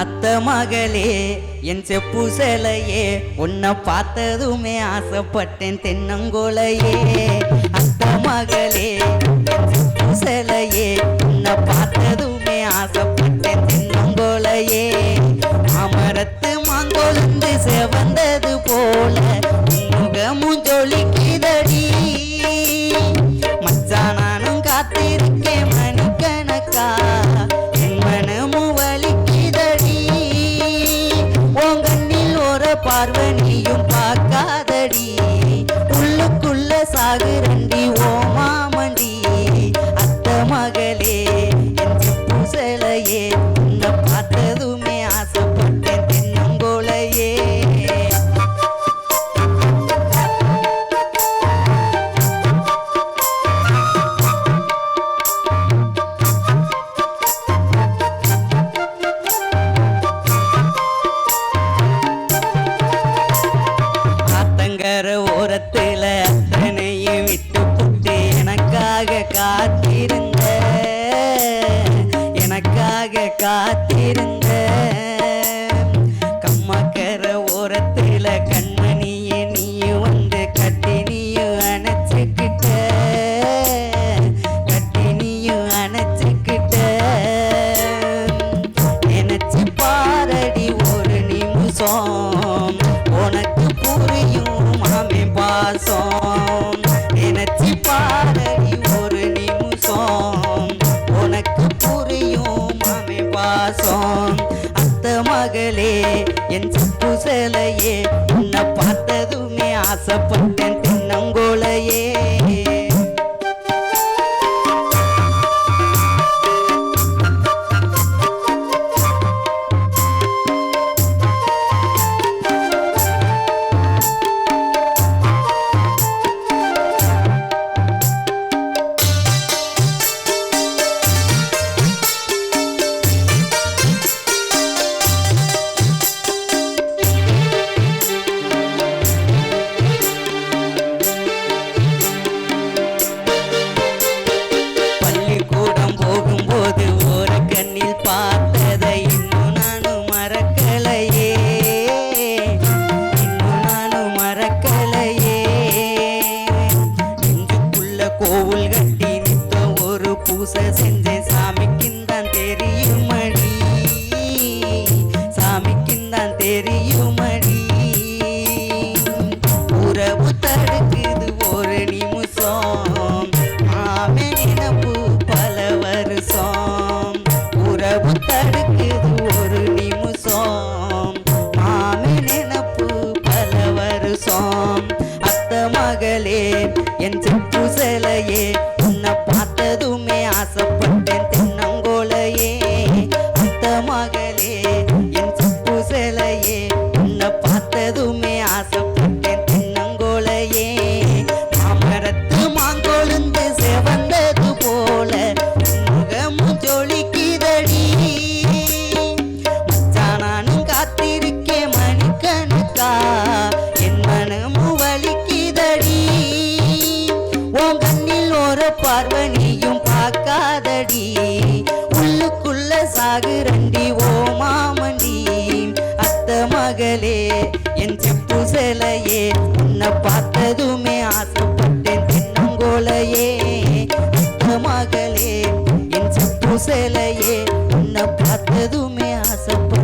அத்த மகளே என் செப்பு சிலையே உன்னை பார்த்ததுமே ஆசைப்பட்டேன் தென்னங்கோலையே. அத்த மகளே என் செப்பு சிலையே உன்னை பார்த்ததுமே ஆசைப்பட்டேன் தென்னங்கோலையே. அமரத்து மாங்கொழுந்து செவந்தது போல ஒரு ஓரத்துல கண்மணியே நீயும் வந்து கட்டி நீயும் அணைச்சுக்கிட்ட. கட்டி நீயும் அணைச்சுக்கிட்ட. நினைச்சு பாரடி ஒரு நிமிஷம். உனக்கு புரியும் மாமே பாசம். நினைச்சு பாரடி ஒரு நிமிஷம். உனக்கு புரியும் மாமே பாசம். மகளே என் சப்பு சிலையே ஆசைப்பட்டேன் தென்னங்கோலையே பூசை செஞ்சேன் சாமிக்குந்தான் தெரியுமடி. சாமிக்குந்தான் தெரியுமடி. உறவு தடுக்குது ஒரு நிமிஷம். மாமே நினப்பு பல வருஷம். உறவு தடுக்குது ஒரு நிமிஷம். மாமே நினப்பு பல வருஷம். அத்த மகளே என் உள்ளுக்குள்ள சாகுரண்டி ஓ மாமண்டி அத்த மகளே என் செப்பு சிலையே உன்னை பார்த்ததுமே ஆசைப்பட்டேன் தென்னங்கோலையே அத்த மகளே என் செப்பு சிலையே உன்னை பார்த்ததுமே ஆசைப்பட்டேன்.